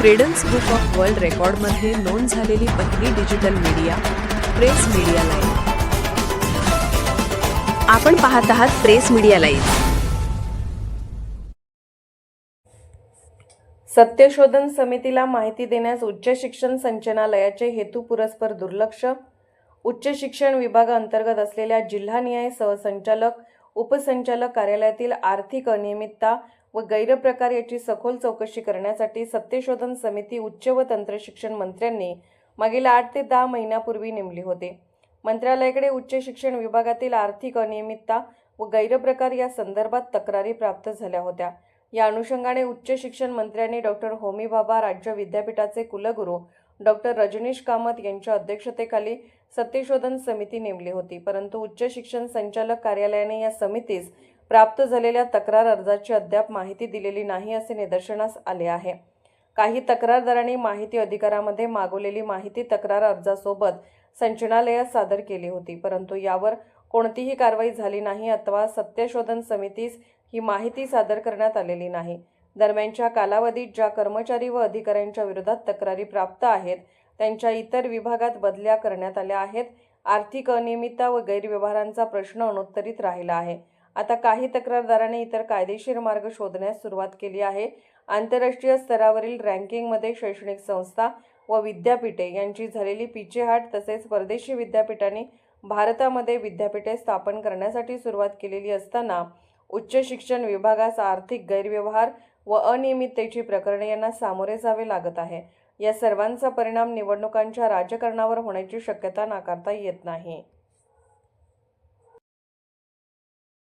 Credence book of world रेकॉर्डमध्ये नोंद झालेली पहिली digital media press media live आपण पाहत आहात प्रेस मीडिया लाईव्ह सत्यशोधन समितीला माहिती देण्यास उच्च शिक्षण संचनालयाचे हेतुपुरस्पर दुर्लक्ष. उच्च शिक्षण विभागाअंतर्गत असलेल्या जिल्हानिहाय सहसंचालक उपसंचालक कार्यालयातील आर्थिक अनियमितता व गैरप्रकार याची सखोल चौकशी करण्यासाठी सत्यशोधन समिती उच्च व तंत्रशिक्षण मंत्र्यांनी मागील आठ ते दहा महिन्यापूर्वी नेमली होती. मंत्रालयाकडे उच्च शिक्षण विभागातील आर्थिक अनियमितता व गैरप्रकार या संदर्भात तक्रारी प्राप्त झाल्या होत्या. या अनुषंगाने उच्च शिक्षण मंत्र्यांनी डॉक्टर होमी राज्य विद्यापीठाचे कुलगुरू डॉक्टर रजनीश कामत यांच्या अध्यक्षतेखाली सत्यशोधन समिती नेमली होती. परंतु उच्च शिक्षण संचालक कार्यालयाने या समितीस प्राप्त झालेल्या तक्रार अर्जाची अद्याप माहिती दिलेली नाही असे निदर्शनास आले आहे. काही तक्रारदारांनी माहिती अधिकारामध्ये मागवलेली माहिती तक्रार अर्जासोबत संचनालयात सादर केली होती परंतु यावर कोणतीही कारवाई झाली नाही अथवा सत्यशोधन समितीस ही माहिती सादर करण्यात आलेली नाही. दरम्यानच्या कालावधीत ज्या कर्मचारी व अधिकाऱ्यांच्या विरोधात तक्रारी प्राप्त आहेत त्यांच्या इतर विभागात बदल्या करण्यात आल्या आहेत. आर्थिक अनियमितता व गैरव्यवहारांचा प्रश्न अनुत्तरित राहिला आहे. आता काही तक्रारदाराने इतर कायदेशीर मार्ग शोधण्यास सुरुवात केली आहे. आंतरराष्ट्रीय स्तरावरील रँकिंगमध्ये शैक्षणिक संस्था व विद्यापीठे यांची झालेली पिछेहाट तसेच परदेशी विद्यापीठांनी भारतामध्ये विद्यापीठे स्थापन करण्यासाठी सुरुवात केलेली असताना उच्च शिक्षण विभागास आर्थिक गैरव्यवहार व अनियमिततेची प्रकरणे यांना सामोरे जावे लागत आहे. या सर्वांचा परिणाम निवडणुकांच्या राजकारणावर होण्याची शक्यता नाकारता येत नाही.